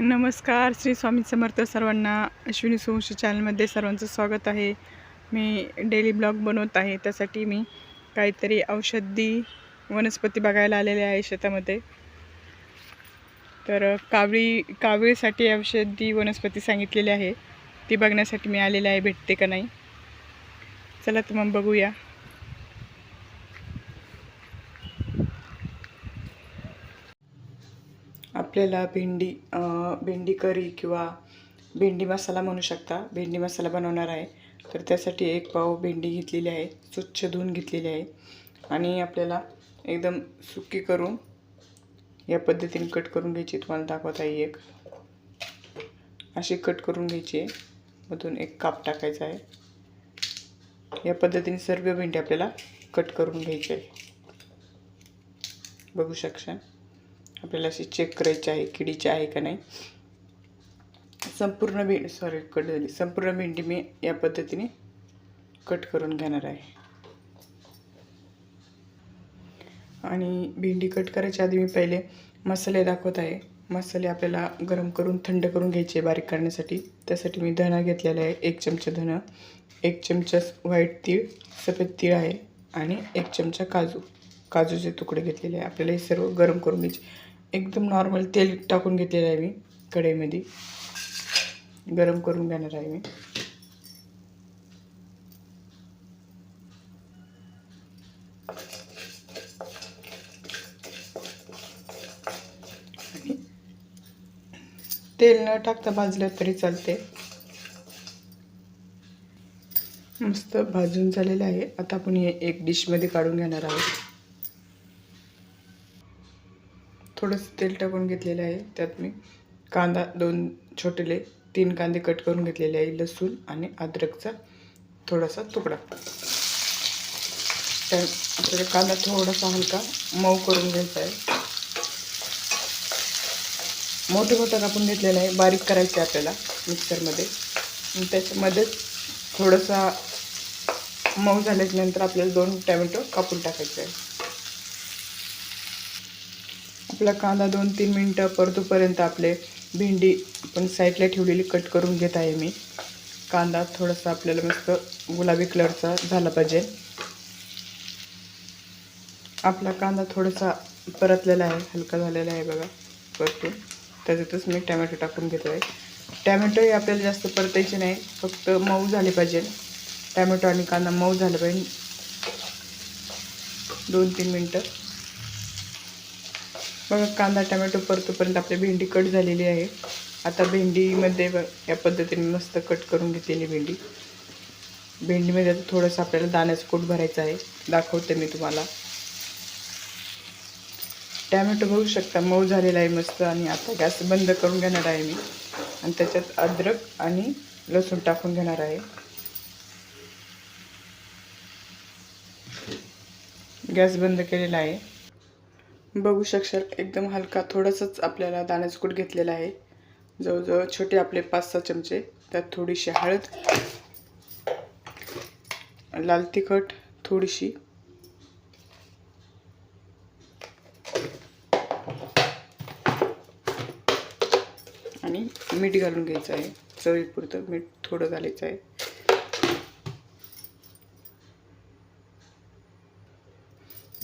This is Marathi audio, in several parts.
नमस्कार श्री स्वामी समर्थ सर्वांना अश्विनी सुवंश चॅनलमध्ये सर्वांचं स्वागत आहे. मी डेली ब्लॉग बनवत आहे त्यासाठी मी काहीतरी औषधी वनस्पती बघायला आलेले आहे शेतामध्ये. तर कावळी कावळीसाठी औषधी वनस्पती सांगितलेली आहे ती बघण्यासाठी मी आलेले आहे भेटते का नाही? चला तर मग बघूया. आपल्याला भेंडी भेंडी करी किंवा भेंडी मसाला म्हणू शकता. भेंडी मसाला बनवणार आहे. तर त्यासाठी एक पाव भेंडी घेतलेली आहे. स्वच्छ धुवून घेतलेली आहे. आणि आपल्याला एकदम सुकी करून या पद्धतीने कट करून घ्यायची तुम्हाला दाखवत आहे एक. अशी कट करून घ्यायची आहे. मधून एक काप टाकायचा आहे. या पद्धतीने सर्व भेंडी आपल्याला कट करून घ्यायची आहे. बघू शकशान? आपल्याला अशी चेक करायची आहे किडीची आहे का नाही? संपूर्ण भेंडी सॉरी कट झाली. संपूर्ण भेंडी मी या पद्धतीने कट करून घेणार आहे. आणि भेंडी कट करायच्या आधी मी पहिले मसाले दाखवत आहे. मसाले आपल्याला गरम करून थंड करून घ्यायचे बारीक करण्यासाठी त्यासाठी मी धणा घेतलेला आहे एक चमचा धणं एक चमचा व्हाईट तीळ सफेद तीळ आहे आणि एक चमचा काजू. काजूचे तुकडे घेतलेले आहे. आपल्याला हे सर्व गरम करून घ्यायचे. एकदम नॉर्मल तेल टाकून घेतलेलं आहे मी कढईमध्ये. गरम करून घेणार आहे मी. तेल न टाकता भाजलं तरी चालते मस्त भाजून झालेलं आहे. आता आपण हे एक डिशमध्ये काढून घेणार आहोत. थोडंसं तेल टाकून घेतलेलं आहे. त्यात मी कांदा दोन छोटेले तीन कांदे कट करून घेतलेले आहे लसूण आणि अद्रकचा थोडासा तुकडा. त्या आपल्याला कांदा थोडासा हलका मऊ करून घ्यायचा आहे. मोठे मोठं कापून घेतलेलं आहे बारीक करायचे आपल्याला मिक्सरमध्ये. त्याच्यामध्येच थोडंसा मऊ झाल्याच्यानंतर आपल्याला दोन टॅमॅटो कापून टाकायचे आहे. आपला कांदा दोन तीन मिनटं परतोपर्यंत आपले भेंडी पण साईडला ठेवलेली कट करून घेत आहे मी. कांदा थोडासा आपल्याला मस्त गुलाबी कलरचा झाला पाहिजे. आपला कांदा थोडासा परतलेला आहे हलका झालेला आहे बघा परतून. त्याच्यातच मी टॅमॅटो टाकून घेतो आहे. टॅमॅटोही आपल्याला जास्त परतायचे नाही फक्त मऊ झाले पाहिजे. टॅमॅटो आणि कांदा मऊ झाला पाहिजे. दोन तीन मिनटं. बघा कांदा टमॅटो परतोपर्यंत आपली भेंडी कट झालेली आहे. आता भेंडीमध्ये या पद्धतीने मस्त कट करून घेतलेली भेंडी. भेंडीमध्ये आता थोडंसं आपल्याला दाण्याचं कोट भरायचं आहे. दाखवते मी तुम्हाला. टॅमॅटो बघू शकता मऊ झालेला आहे मस्त आणि आता गॅस बंद करून घेणार आहे मी. आणि त्याच्यात अद्रक आणि लसूण टाकून घेणार आहे. गॅस बंद केलेला आहे. बघू शकशाल एकदम हलका थोडंसंच आपल्याला दाण्याचं कूट घेतलेला आहे. जवळजवळ छोटे आपले पाच सहा चमचे त्यात थोडीशी हळद लाल तिखट थोडीशी. आणि मीठ घालून घ्यायचं आहे चवीपुरतं मीठ थोडं घालायचं आहे.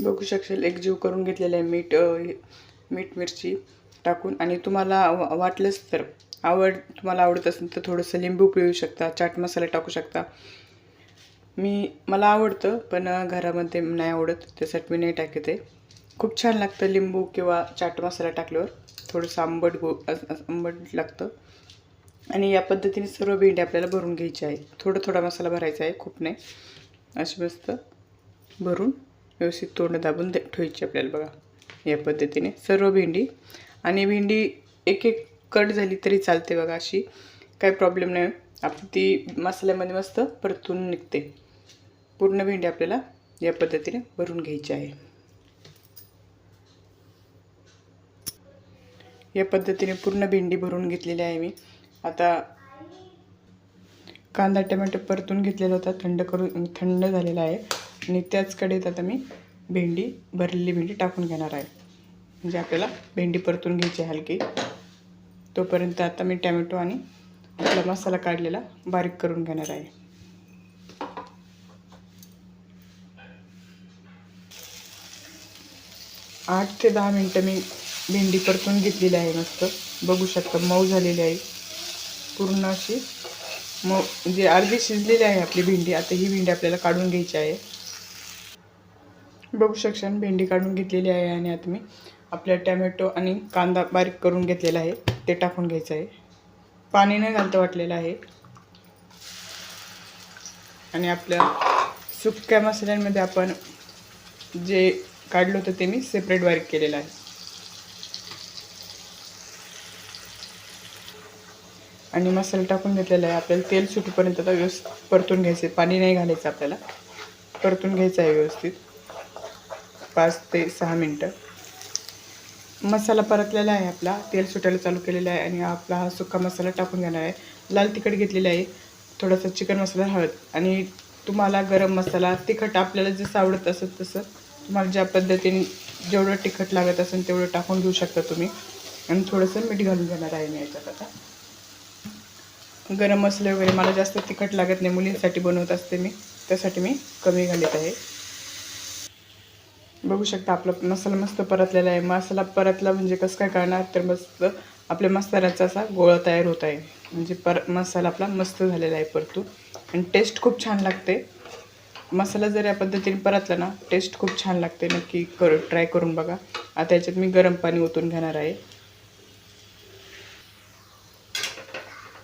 बघू शकशाल एक जीव करून घेतलेलं आहे मीठ मीठ मिरची टाकून. आणि तुम्हाला वाटलंच तर आवड तुम्हाला आवडत असेल तर थोडंसं लिंबू पिळू शकता चाट मसाला टाकू शकता. मी मला आवडतं पण घरामध्ये नाही आवडत त्यासाठी मी नाही टाकत आहे. खूप छान लागतं लिंबू किंवा चाट मसाला टाकल्यावर. थोडंसं आंबट गो आंबट लागतं. आणि या पद्धतीने सर्व भेंडी आपल्याला भरून घ्यायची आहे. थोडं थोडा मसाला भरायचा आहे खूप नाही. अशी मस्त भरून. व्यवस्थित तोंड दाबून दे- ठेवायची आपल्याला बघा. या पद्धतीने. सर्व भेंडी. आणि भेंडी एक एक कट झाली तरी चालते बघा अशी. काही प्रॉब्लेम नाही. आपली ती मसाल्यामध्ये मस्त परतून निघते. पूर्ण भेंडी आपल्याला या पद्धतीने भरून घ्यायची आहे. या पद्धतीने पूर्ण भेंडी भरून घेतलेली आहे मी. आता कांदा टमॅटो परतून घेतलेला होता. थंड करून थंड झालेला आहे. आणि त्याच कढईत आता मी भेंडी भरलेली भेंडी टाकून घेणार आहे. म्हणजे आपल्याला भेंडी परतून घ्यायची आहे हलकी. तोपर्यंत आता मी टॅमॅटो आणि आपला मसाला काढलेला बारीक करून घेणार आहे. आठ ते दहा मिनटं मी भेंडी परतून घेतलेली आहे मस्त. बघू शकता मऊ झालेली आहे. पूर्ण अशी मऊ म्हणजे अर्धी शिजलेली आहे आपली भेंडी. आता ही भेंडी आपल्याला काढून घ्यायची आहे. बघू शकशान भेंडी काढून घेतलेली आहे आणि आता मी आपल्या टॅमॅटो आणि कांदा बारीक करून घेतलेला आहे. ते टाकून घ्यायचं आहे. पाणी नाही घालतं वाटलेलं आहे. आणि आपल्या सुक्या मसाल्यांमध्ये आपण जे काढलं होतं ते मी सेपरेट बारीक केलेलं आहे. आणि मसाला टाकून घेतलेला आहे. आपल्याला तेल सुटीपर्यंत आता व्यवस्थित परतून घ्यायचं आहे. पाणी नाही घालायचं आपल्याला. परतून घ्यायचं आहे व्यवस्थित. पाच ते सहा मिनटं. मसाला परतलेला आहे आपला तेल सुटायला चालू केलेला आहे आणि आपला हा सुका मसाला टाकून घेणार आहे. लाल तिखट घेतलेला आहे थोडासा चिकन मसाला हळद आणि तुम्हाला गरम मसाला तिखट आपल्याला जसं आवडत असेल तसं तुम्हाला ज्या पद्धतीने जेवढं तिखट लागत असेल तेवढं टाकून घेऊ शकता तुम्ही. आणि थोडंसं मीठ घालून घेणार आहे मी याच्यात आता. गरम मसाले वगैरे मला जास्त तिखट लागत नाही मुलींसाठी बनवत असते मी त्यासाठी मी कमी घालत आहे. बघू शकता आपला मसाला मस्त परतलेला आहे. मसाला परतला म्हणजे कसं काय करणार? तर मस्त आपल्या मसाल्याचा असा गोळा तयार होत आहे. म्हणजे पर मसाला आपला मस्त झालेला आहे परतू आणि टेस्ट खूप छान लागते. मसाला जर या पद्धतीने परतला ना टेस्ट खूप छान लागते. नक्की कर ट्राय करून बघा. आता याच्यात मी गरम पाणी ओतून घेणार आहे.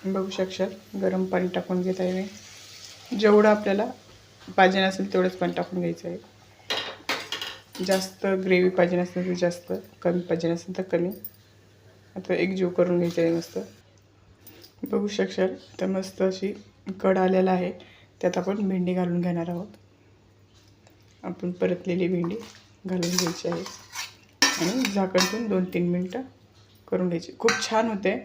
बघू शकशाल गरम पाणी टाकून घेत आहे मी. जेवढं आपल्याला पाहिजे असेल तेवढंच पाणी टाकून घ्यायचं आहे. जास्त ग्रेव्ही पाहिजे नसेल तर जास्त कमी पाहिजे नसेल तर कमी. आता एक जीव करून घ्यायचं आहे मस्त. बघू शकशाल तर मस्त अशी कड आलेला आहे. त्यात आपण भेंडी घालून घेणार आहोत. आपण परतलेली भेंडी घालून घ्यायची आहे. आणि झाकणतून दोन तीन मिनटं करून घ्यायची. खूप छान होते.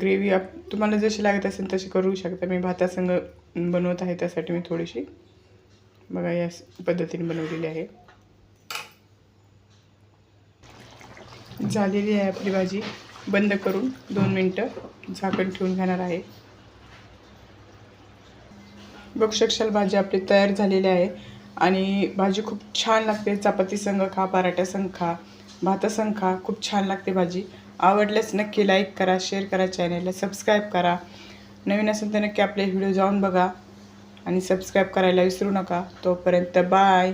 ग्रेव्ही आप तुम्हाला जशी लागत असेल तशी करू शकता. मी भातासंग बनवत आहे त्यासाठी मी थोडीशी. बघा या पद्धतीने बनवलेली आहे. झालेली आहे आपली भाजी. बंद करून दोन मिनटं झाकण ठेवून घेणार आहे. बघू शकशाल भाजी आपली तयार झालेली आहे. आणि भाजी खूप छान लागते. चपाती संग खा पराठ्या संघ खा भातासंघ खा खूप छान लागते भाजी. आवडल्यास नक्की लाईक करा शेअर करा चॅनलला सबस्क्राईब करा. नवीन असेल तर नक्की आपले व्हिडिओ जाऊन बघा. आणि सबस्क्राईब करायला विसरू नका. तोपर्यंत बाय